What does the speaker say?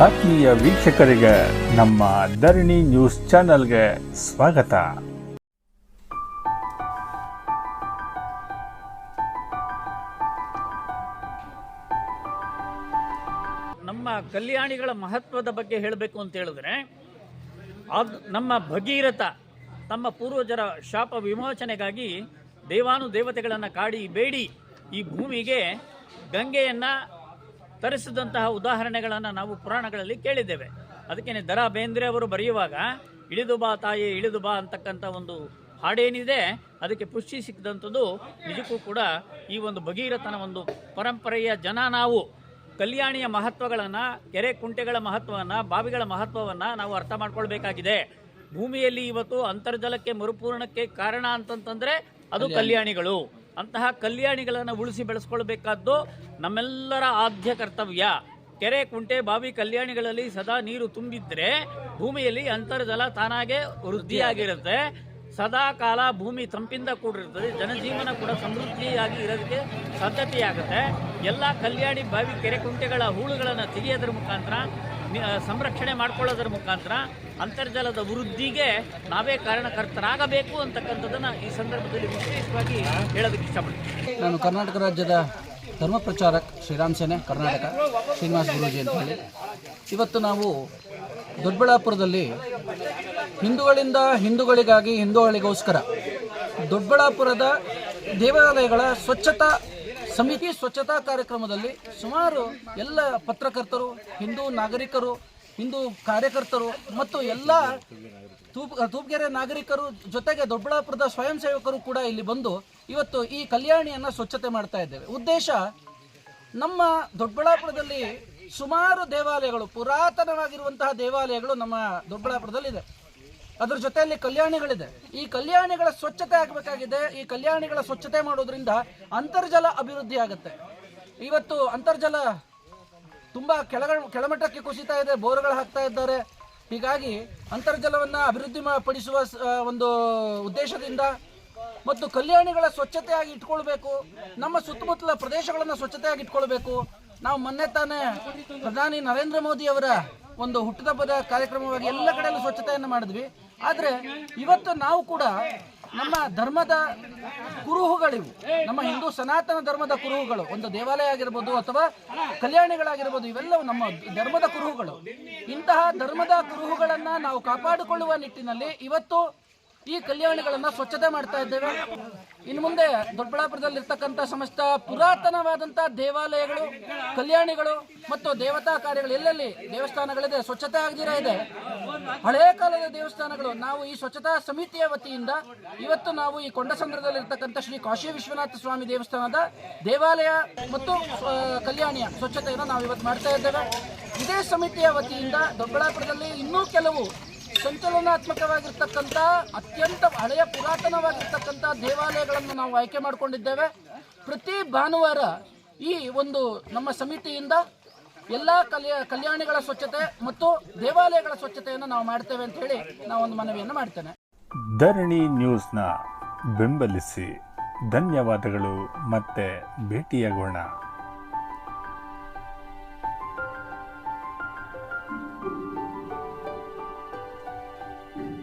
ಆತ್ಮೀಯ ವೀಕ್ಷಕರಿಗೆ ನಮ್ಮ ಧರಣಿ ನ್ಯೂಸ್ ಚಾನೆಲ್ಗೆ ಸ್ವಾಗತ. ನಮ್ಮ ಕಲ್ಯಾಣಿಗಳ ಮಹತ್ವದ ಬಗ್ಗೆ ಹೇಳಬೇಕು ಅಂತ ಹೇಳಿದ್ರೆ ನಮ್ಮ ಭಗೀರಥ ತಮ್ಮ ಪೂರ್ವಜರ ಶಾಪ ವಿಮೋಚನೆಗಾಗಿ ದೇವಾನು ದೇವತೆಗಳನ್ನು ಕಾಡಿ ಬೇಡಿ ಈ ಭೂಮಿಗೆ ಗಂಗೆಯನ್ನು ತರಿಸಿದಂತಹ ಉದಾಹರಣೆಗಳನ್ನು ನಾವು ಪುರಾಣಗಳಲ್ಲಿ ಕೇಳಿದ್ದೇವೆ. ಅದಕ್ಕೇನೆ ದರ ಬೇಂದ್ರೆ ಅವರು ಬರೆಯುವಾಗ ಇಳಿದು ಬಾ ತಾಯಿ ಇಳಿದು ಬಾ ಅಂತಕ್ಕಂಥ ಒಂದು ಹಾಡೇನಿದೆ. ಅದಕ್ಕೆ ಪುಷ್ಟಿ ಸಿಕ್ಕಿದಂಥದ್ದು ನಿಜಕ್ಕೂ ಕೂಡ ಈ ಒಂದು ಭಗೀರಥನ ಒಂದು ಪರಂಪರೆಯ ಜನ ನಾವು. ಕಲ್ಯಾಣಿಯ ಮಹತ್ವಗಳನ್ನು ಕೆರೆ ಕುಂಟೆಗಳ ಮಹತ್ವವನ್ನು ಬಾವಿಗಳ ಮಹತ್ವವನ್ನು ನಾವು ಅರ್ಥ ಮಾಡ್ಕೊಳ್ಬೇಕಾಗಿದೆ. ಭೂಮಿಯಲ್ಲಿ ಇವತ್ತು ಅಂತರ್ಜಲಕ್ಕೆ ಮರುಪೂರಣಕ್ಕೆ ಕಾರಣ ಅಂತಂತಂದರೆ ಅದು ಕಲ್ಯಾಣಿಗಳು. ಅಂತಹ ಕಲ್ಯಾಣಿಗಳನ್ನು ಉಳಿಸಿ ಬೆಳೆಸ್ಕೊಳ್ಬೇಕಾದ್ದು ನಮ್ಮೆಲ್ಲರ ಆದ್ಯ ಕರ್ತವ್ಯ. ಕೆರೆ, ಕುಂಟೆ, ಬಾವಿ ಕಲ್ಯಾಣಿಗಳಲ್ಲಿ ಸದಾ ನೀರು ತುಂಬಿದ್ರೆ ಭೂಮಿಯಲ್ಲಿ ಅಂತರ್ಜಲ ತಾನಾಗೆ ವೃದ್ಧಿಯಾಗಿರುತ್ತೆ. ಸದಾ ಕಾಲ ಭೂಮಿ ತಂಪಿಂದ ಕೂಡಿರುತ್ತದೆ ಜನಜೀವನ ಕೂಡ ಸಮೃದ್ಧಿಯಾಗಿ ಇರೋದಕ್ಕೆ ಸಾಧ್ಯತೆಯಾಗುತ್ತೆ. ಎಲ್ಲ ಕಲ್ಯಾಣಿ ಬಾವಿ, ಕೆರೆ, ಕುಂಟೆಗಳ ಹೂಳುಗಳನ್ನು ತೆಗೆಯೋದ್ರ ಮುಖಾಂತರ ಸಂರಕ್ಷಣೆ ಮಾಡ್ಕೊಳ್ಳೋದ್ರ ಮುಖಾಂತರ ಅಂತರ್ಜಲದ ವೃದ್ಧಿಗೆ ನಾವೇ ಕಾರಣಕರ್ತರಾಗಬೇಕು ಅಂತಕ್ಕಂಥದ್ದನ್ನು ಈ ಸಂದರ್ಭದಲ್ಲಿ ವಿಶೇಷವಾಗಿ ಹೇಳೋದಕ್ಕೆ ಇಷ್ಟಪಡ್ತೀನಿ. ನಾನು ಕರ್ನಾಟಕ ರಾಜ್ಯದ ಧರ್ಮ ಪ್ರಚಾರಕ್ ಶ್ರೀರಾಮ್ ಸೇನೆ, ಕರ್ನಾಟಕ ಶ್ರೀನಿವಾಸ ಗುರೂಜಿ ಅಂತ ಹೇಳಿ. ಇವತ್ತು ನಾವು ದೊಡ್ಡಬಳ್ಳಾಪುರದಲ್ಲಿ ಹಿಂದೂಗಳಿಂದ ಹಿಂದೂಗಳಿಗಾಗಿ ಹಿಂದೂಗಳಿಗೋಸ್ಕರ ದೊಡ್ಡಬಳ್ಳಾಪುರದ ದೇವಾಲಯಗಳ ಸ್ವಚ್ಛತಾ ಸಮಿತಿ ಸ್ವಚ್ಛತಾ ಕಾರ್ಯಕ್ರಮದಲ್ಲಿ ಸುಮಾರು ಎಲ್ಲ ಪತ್ರಕರ್ತರು, ಹಿಂದೂ ನಾಗರಿಕರು, ಹಿಂದೂ ಕಾರ್ಯಕರ್ತರು ಮತ್ತು ಎಲ್ಲ ತೂಪ್, ತೂಪ್ಗೆರೆ ನಾಗರಿಕರು ಜೊತೆಗೆ ದೊಡ್ಡಬಳ್ಳಾಪುರದ ಸ್ವಯಂ ಸೇವಕರು ಕೂಡ ಇಲ್ಲಿ ಬಂದು ಇವತ್ತು ಈ ಕಲ್ಯಾಣಿಯನ್ನು ಸ್ವಚ್ಛತೆ ಮಾಡ್ತಾ ಇದ್ದೇವೆ. ಉದ್ದೇಶ, ನಮ್ಮ ದೊಡ್ಡಬಳ್ಳಾಪುರದಲ್ಲಿ ಸುಮಾರು ದೇವಾಲಯಗಳು, ಪುರಾತನವಾಗಿರುವಂತಹ ದೇವಾಲಯಗಳು ನಮ್ಮ ದೊಡ್ಡಬಳ್ಳಾಪುರದಲ್ಲಿದೆ. ಅದ್ರ ಜೊತೆಯಲ್ಲಿ ಕಲ್ಯಾಣಿಗಳಿದೆ. ಈ ಕಲ್ಯಾಣಿಗಳ ಸ್ವಚ್ಛತೆ ಆಗಬೇಕಾಗಿದೆ. ಈ ಕಲ್ಯಾಣಿಗಳ ಸ್ವಚ್ಛತೆ ಮಾಡೋದ್ರಿಂದ ಅಂತರ್ಜಲ ಅಭಿವೃದ್ಧಿ ಆಗುತ್ತೆ. ಇವತ್ತು ಅಂತರ್ಜಲ ತುಂಬಾ ಕೆಳಗ, ಕೆಳಮಟ್ಟಕ್ಕೆ ಕುಸಿತಾ ಇದೆ, ಬೋರ್ಗಳು ಹಾಕ್ತಾ ಇದ್ದಾರೆ. ಹೀಗಾಗಿ ಅಂತರ್ಜಲವನ್ನು ಅಭಿವೃದ್ಧಿ ಪಡಿಸುವ ಒಂದು ಉದ್ದೇಶದಿಂದ ಮತ್ತು ಕಲ್ಯಾಣಿಗಳ ಸ್ವಚ್ಛತೆಯಾಗಿ ಇಟ್ಕೊಳ್ಬೇಕು. ನಮ್ಮ ಸುತ್ತಮುತ್ತಲ ಪ್ರದೇಶಗಳನ್ನು ಸ್ವಚ್ಛತೆಯಾಗಿ ಇಟ್ಕೊಳ್ಬೇಕು. ನಾವು ಮೊನ್ನೆ ತಾನೇ ಪ್ರಧಾನಿ ನರೇಂದ್ರ ಮೋದಿ ಅವರ ಒಂದು ಹುಟ್ಟುಹಬ್ಬದ ಕಾರ್ಯಕ್ರಮವಾಗಿ ಎಲ್ಲ ಕಡೆಯಲ್ಲೂ ಸ್ವಚ್ಛತೆಯನ್ನು ಮಾಡಿದ್ವಿ. ಆದರೆ ಇವತ್ತು ನಾವು ಕೂಡ ನಮ್ಮ ಧರ್ಮದ ಕುರುಹುಗಳಿವು. ನಮ್ಮ ಹಿಂದೂ ಸನಾತನ ಧರ್ಮದ ಕುರುಹುಗಳು. ಒಂದು ದೇವಾಲಯ ಆಗಿರ್ಬೋದು ಅಥವಾ ಕಲ್ಯಾಣಿಗಳಾಗಿರ್ಬೋದು, ಇವೆಲ್ಲವೂ ನಮ್ಮ ಧರ್ಮದ ಕುರುಹುಗಳು. ಇಂತಹ ಧರ್ಮದ ಕುರುಹುಗಳನ್ನ ನಾವು ಕಾಪಾಡಿಕೊಳ್ಳುವ ನಿಟ್ಟಿನಲ್ಲಿ ಇವತ್ತು ಈ ಕಲ್ಯಾಣಿಗಳನ್ನ ಸ್ವಚ್ಛತೆ ಮಾಡ್ತಾ ಇದ್ದೇವೆ. ಇನ್ನು ಮುಂದೆ ದೊಡ್ಡಬಳ್ಳಾಪುರದಲ್ಲಿ ಇರ್ತಕ್ಕಂಥ ಸಮಸ್ತ ಪುರಾತನವಾದಂತಹ ದೇವಾಲಯಗಳು, ಕಲ್ಯಾಣಿಗಳು ಮತ್ತು ದೇವತಾ ಕಾರ್ಯಗಳು ಎಲ್ಲೆಲ್ಲಿ ದೇವಸ್ಥಾನಗಳಿದೆ, ಸ್ವಚ್ಛತೆ ಆಗದಿರ ಇದೆ. ಹಳೆಯ ಕಾಲದ ದೇವಸ್ಥಾನಗಳು, ನಾವು ಈ ಸ್ವಚ್ಛತಾ ಸಮಿತಿಯ ವತಿಯಿಂದ ಇವತ್ತು ನಾವು ಈ ಕೊಂಡಸಂದ್ರದಲ್ಲಿ ಇರ್ತಕ್ಕಂಥ ಶ್ರೀ ಕಾಶಿ ವಿಶ್ವನಾಥ ಸ್ವಾಮಿ ದೇವಸ್ಥಾನದ ದೇವಾಲಯ ಮತ್ತು ಕಲ್ಯಾಣಿಯ ಸ್ವಚ್ಛತೆಯನ್ನು ನಾವು ಇವತ್ತು ಮಾಡ್ತಾ ಇದ್ದೇವೆ. ಇದೇ ಸಮಿತಿಯ ವತಿಯಿಂದ ದೊಡ್ಡಬಳ್ಳಾಪುರದಲ್ಲಿ ಇನ್ನೂ ಕೆಲವು ಸಂಚಲನಾತ್ಮಕವಾಗಿರ್ತಕ್ಕಂಥ, ಅತ್ಯಂತ ಹಳೆಯ ಪುರಾತನವಾಗಿರ್ತಕ್ಕಂಥ ದೇವಾಲಯಗಳನ್ನು ನಾವು ಆಯ್ಕೆ ಮಾಡಿಕೊಂಡಿದ್ದೇವೆ. ಪ್ರತಿ ಭಾನುವಾರ ಈ ಒಂದು ನಮ್ಮ ಸಮಿತಿಯಿಂದ ಎಲ್ಲ ಕಲ್ಯಾ, ಕಲ್ಯಾಣಿಗಳ ಸ್ವಚ್ಛತೆ ಮತ್ತು ದೇವಾಲಯಗಳ ಸ್ವಚ್ಛತೆಯನ್ನು ನಾವು ಮಾಡ್ತೇವೆ ಅಂತ ಹೇಳಿ ನಾವು ಒಂದು ಮನವಿಯನ್ನು ಮಾಡ್ತೇನೆ. ಧರಣಿ ನ್ಯೂಸ್ನ ಬೆಂಬಲಿಸಿ. ಧನ್ಯವಾದಗಳು. ಮತ್ತೆ ಭೇಟಿಯಾಗೋಣ.